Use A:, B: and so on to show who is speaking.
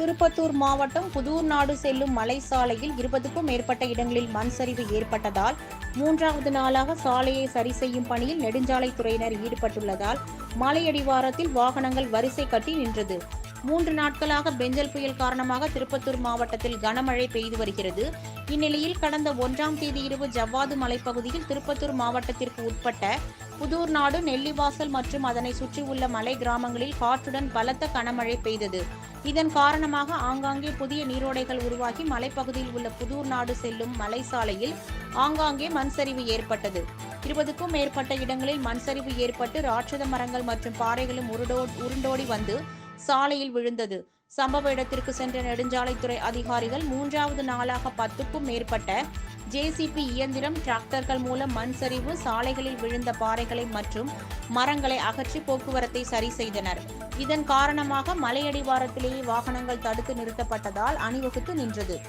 A: திருப்பத்தூர் மாவட்டம் புதூர் நாடு செல்லும் மலை சாலையில் இருபதுக்கும் மேற்பட்ட இடங்களில் மண் சரிவு ஏற்பட்டதால் மூன்றாவது நாளாக சாலையை சரி செய்யும் பணியில் நெடுஞ்சாலைத்துறையினர் ஈடுபட்டுள்ளதால் மலையடிவாரத்தில் வாகனங்கள் வரிசை கட்டி நின்றது. மூன்று நாட்களாக பெஞ்சல் புயல் காரணமாக திருப்பத்தூர் மாவட்டத்தில் கனமழை பெய்து வருகிறது. இந்நிலையில் கடந்த ஒன்றாம் தேதி இரவு ஜவ்வாது மலைப்பகுதியில் திருப்பத்தூர் மாவட்டத்திற்கு உட்பட்ட புதூர் நாடு நெல்லிவாசல் மற்றும் அதனை சுற்றியுள்ள மலை கிராமங்களில் காற்றுடன் பலத்த கனமழை பெய்தது. இதன் காரணமாக ஆங்காங்கே புதிய நீரோடைகள் உருவாகி மலைப்பகுதியில் உள்ள புதூர் நாடு செல்லும் மலை சாலையில் ஆங்காங்கே மண் சரிவு ஏற்பட்டது. இருபதுக்கும் மேற்பட்ட இடங்களில் மண் சரிவு ஏற்பட்டு ராட்சத மரங்கள் மற்றும் பாறைகளும் உருடோ உருண்டோடி வந்து சாலையில் விழுந்தது. சம்பவ இடத்திற்கு சென்ற நெடுஞ்சாலைத்துறை அதிகாரிகள் மூன்றாவது நாளாக பத்துக்கும் மேற்பட்ட ஜேசிபி இயந்திரம் டிராக்டர்கள் மூலம் மண் சரிவு சாலைகளில் விழுந்த பாறைகளை மற்றும் மரங்களை அகற்றி போக்குவரத்தை சரி செய்தனர். இதன் காரணமாக மலையடிவாரத்திலேயே வாகனங்கள் தடுத்து நிறுத்தப்பட்டதால் அணிவகுத்து நின்றது.